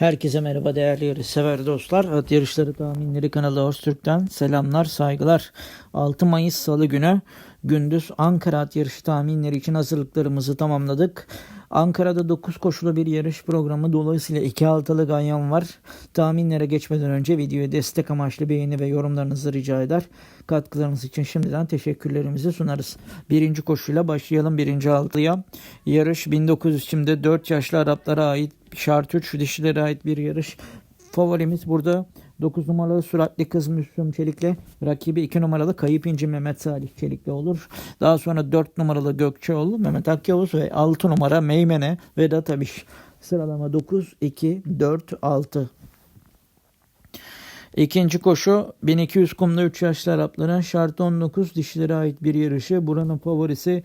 Herkese merhaba değerli yarışsever dostlar. At Yarışları Tahminleri kanalı Öztürk'ten selamlar, saygılar. 6 Mayıs Salı günü gündüz Ankara at yarışı tahminleri için hazırlıklarımızı tamamladık. Ankara'da 9 koşulu bir yarış programı dolayısıyla 2 altılı ganyan var. Tahminlere geçmeden önce videoya destek amaçlı beğeni ve yorumlarınızı rica eder. Katkılarınız için şimdiden teşekkürlerimizi sunarız. Birinci koşuyla başlayalım birinci altıya. Yarış 1900 şimdi 4 yaşlı Araplara ait şart 3 dişilere ait bir yarış. Favorimiz burada 9 numaralı süratli kız Müslüm Çelik'le rakibi 2 numaralı Kayıp İnci Mehmet Salih Çelik'le olur. Daha sonra 4 numaralı Gökçeoğlu Mehmet Akyavuz ve 6 numara Meymene Vedat Abiş. Sıralama 9, 2, 4, 6. İkinci koşu 1200 kumda 3 yaşlı Araplara şart 19 dişilere ait bir yarışı. Buranın favorisi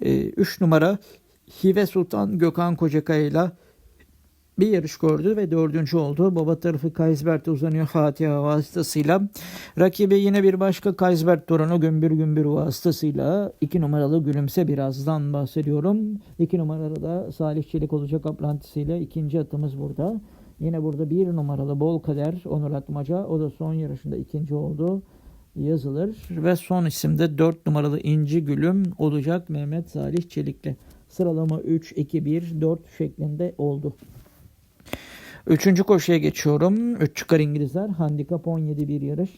3 numara Hive Sultan Gökhan Kocakaya ile bir yarış gördü ve dördüncü oldu. Baba tarafı Kaysbert'e uzanıyor Fatiha vasıtasıyla. Rakibi yine bir başka Kaysbert torunu Gümbür Gümbür vasıtasıyla iki numaralı Gülümse birazdan bahsediyorum. İki numaralı da Salih Çelik olacak aplantisiyle ikinci atımız burada. Yine burada bir numaralı Bol Kader Onur Atmaca. O da son yarışında ikinci oldu yazılır. Ve son isimde 4 numaralı İnci Gülüm olacak Mehmet Salih Çelik'le. Sıralama 3, 2, 1, 4 şeklinde oldu. Üçüncü koşuya geçiyorum. Üç çıkar İngilizler. Handikap 17 bir yarış.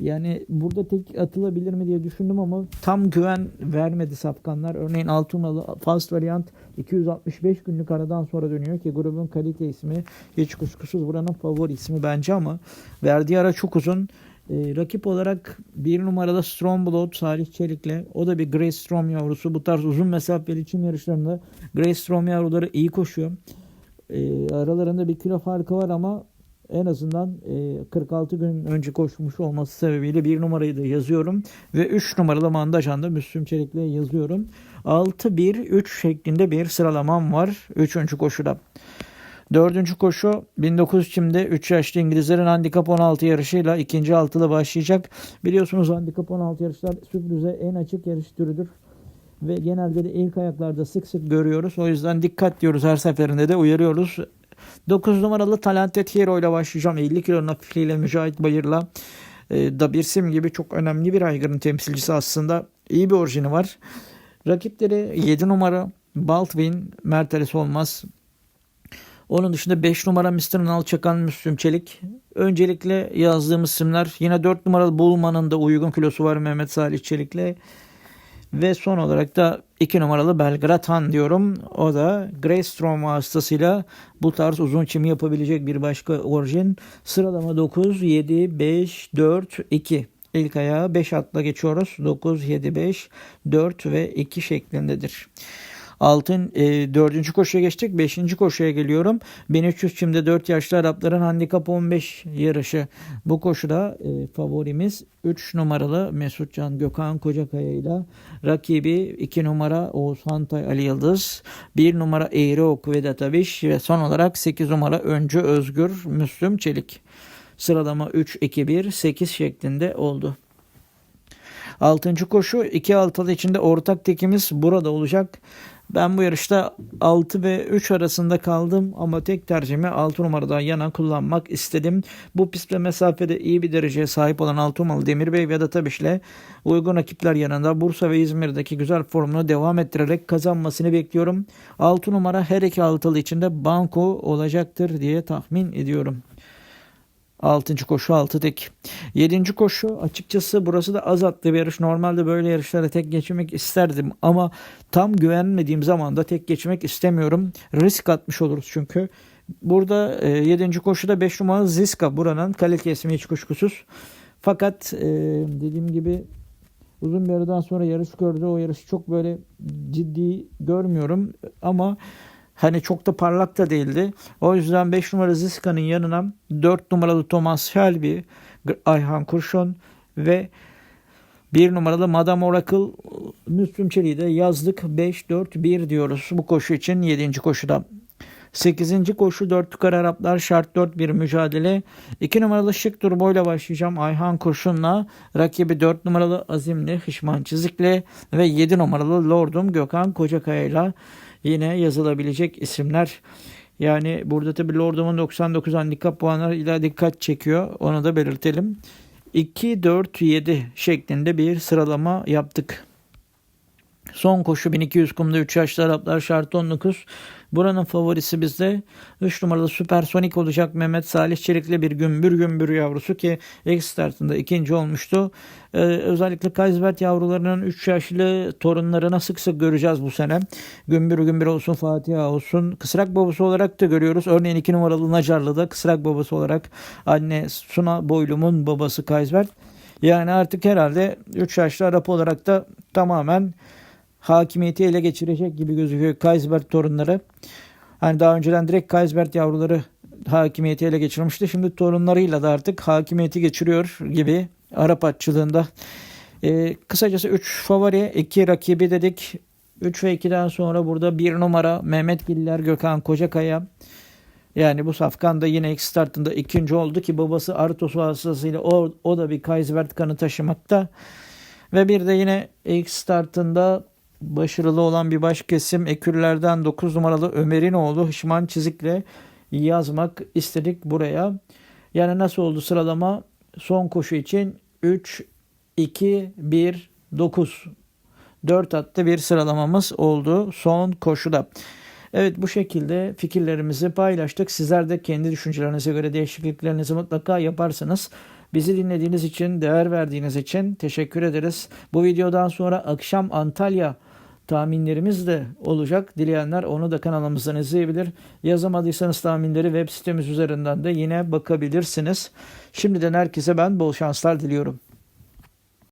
Yani burada tek atılabilir mi diye düşündüm ama tam güven vermedi safkanlar. Örneğin Altunalı Fast Variant 265 günlük aradan sonra dönüyor ki grubun kalite ismi hiç kuşkusuz buranın favori ismi bence ama verdiği ara çok uzun. E, rakip olarak bir numaralı Stromblood Salih Çelik'le o da bir Grey Strom yavrusu. Bu tarz uzun mesafeli için yarışlarında Grey Strom yavruları iyi koşuyor. E, aralarında bir kilo farkı var ama en azından e, 46 gün önce koşmuş olması sebebiyle bir numarayı da yazıyorum. Ve 3 numaralı Mandajan'da Müslüm Çelik'le yazıyorum. 6-1-3 şeklinde bir sıralamam var 3. koşuda. Dördüncü koşu 1900 çimde 3 yaşlı İngilizlerin handikap 16 yarışıyla ikinci altılı başlayacak. Biliyorsunuz handikap 16 yarışlar sürprize en açık yarış türüdür. Ve genelde de ilk ayaklarda sık sık görüyoruz. O yüzden dikkat diyoruz her seferinde de uyarıyoruz. 9 numaralı Talente Tiero ile başlayacağım. 50 kilonun hafifliğiyle Mücahit Bayır'la e, da bir sim gibi çok önemli bir aygırın temsilcisi aslında. İyi bir orijini var. Rakipleri 7 numara Baldwin, Merteles olmaz. Onun dışında 5 numara Mr. Nalçakan Müslüm Çelik. Öncelikle yazdığımız isimler yine 4 numaralı Bulman'ın da uygun kilosu var Mehmet Salih Çelik'le. Ve son olarak da 2 numaralı Belgrad Han diyorum. O da Greystrom vasıtasıyla bu tarz uzun çimi yapabilecek bir başka orijin. Sıralama 9, 7, 5, 4, 2. İlk ayağı 5 atla geçiyoruz. 9, 7, 5, 4 ve 2 şeklindedir. Altın e, dördüncü koşuya geçtik. Beşinci koşuya geliyorum. 1300 çimde 4 yaşlı Arapların handikap 15 yarışı. Bu koşuda e, favorimiz 3 numaralı Mesutcan Gökhan Kocakaya ile rakibi 2 numara Oğuz Hantay Ali Yıldız, 1 numara Eğri Ok Vedat Abiş ve son olarak 8 numara Öncü Özgür Müslüm Çelik. Sıralama 3-2-1-8 şeklinde oldu. Altıncı koşu iki altılı içinde ortak tekimiz burada olacak. Ben bu yarışta 6 ve 3 arasında kaldım ama tek tercihimi 6 numaradan yana kullanmak istedim. Bu pist ve mesafede iyi bir dereceye sahip olan 6 numaralı Demir Bey ve Databiş'le uygun rakipler yanında Bursa ve İzmir'deki güzel formunu devam ettirerek kazanmasını bekliyorum. 6 numara her iki altılı içinde banko olacaktır diye tahmin ediyorum. Altıncı koşu altı tek. Yedinci koşu açıkçası burası da az atlı bir yarış. Normalde böyle yarışlara tek geçmek isterdim ama tam güvenmediğim zaman da tek geçmek istemiyorum. Risk atmış oluruz çünkü. Burada e, 7. koşuda 5 numaralı Ziska buranın kalite ismi hiç kuşkusuz. Fakat e, dediğim gibi uzun bir aradan sonra yarış gördü. O yarışı çok böyle ciddi görmüyorum ama Hani çok da parlak da değildi. O yüzden 5 numaralı Ziska'nın yanına 4 numaralı Thomas Shelby, Ayhan Kurşun ve 1 numaralı Madame Oracle Müslüm Çelik'i de yazdık. 5-4-1 diyoruz bu koşu için 7. koşuda. 8. koşu 4 yukarı Araplar şart 4 bir mücadele. 2 numaralı Şık Turbo'yla başlayacağım. Ayhan Kurşun'la rakibi 4 numaralı Azimli Hışman Çizik'le ve 7 numaralı Lordum Gökhan Kocakaya'yla yine yazılabilecek isimler. Yani burada tabii Lord'umun 99 handikap puanlarıyla dikkat çekiyor. Onu da belirtelim. 2, 4, 7 şeklinde bir sıralama yaptık. Son koşu 1200 kumda 3 yaşlı Araplar şart 19. Buranın favorisi bizde 3 numaralı süpersonik olacak Mehmet Salih Çelik'le bir gümbür gümbür yavrusu ki ilk startında ikinci olmuştu. Ee, özellikle Kaysbert yavrularının 3 yaşlı torunlarına sık sık göreceğiz bu sene. Gümbür gümbür olsun Fatiha olsun. Kısrak babası olarak da görüyoruz. Örneğin 2 numaralı Nacarlı'da kısrak babası olarak anne Suna Boylum'un babası Kaysbert. Yani artık herhalde 3 yaşlı Arap olarak da tamamen hakimiyeti ele geçirecek gibi gözüküyor Kaysbert torunları. Hani daha önceden direkt Kaysbert yavruları hakimiyeti ele geçirmişti. Şimdi torunlarıyla da artık hakimiyeti geçiriyor gibi Arap atçılığında. Ee, kısacası 3 favori, 2 rakibi dedik. 3 ve 2'den sonra burada 1 numara Mehmet Giller, Gökhan Kocakaya. Yani bu safkan da yine ilk startında ikinci oldu ki babası Artos vasıtasıyla o, o da bir Kaysbert kanı taşımakta. Ve bir de yine ilk startında başarılı olan bir baş kesim ekürlerden 9 numaralı Ömer'in oğlu Hışman Çizik'le yazmak istedik buraya. Yani nasıl oldu sıralama? Son koşu için 3, 2, 1, 9. 4 attı bir sıralamamız oldu son koşuda. Evet bu şekilde fikirlerimizi paylaştık. Sizler de kendi düşüncelerinize göre değişikliklerinizi mutlaka yaparsınız. Bizi dinlediğiniz için, değer verdiğiniz için teşekkür ederiz. Bu videodan sonra akşam Antalya tahminlerimiz de olacak. Dileyenler onu da kanalımızdan izleyebilir. Yazamadıysanız tahminleri web sitemiz üzerinden de yine bakabilirsiniz. Şimdiden herkese ben bol şanslar diliyorum.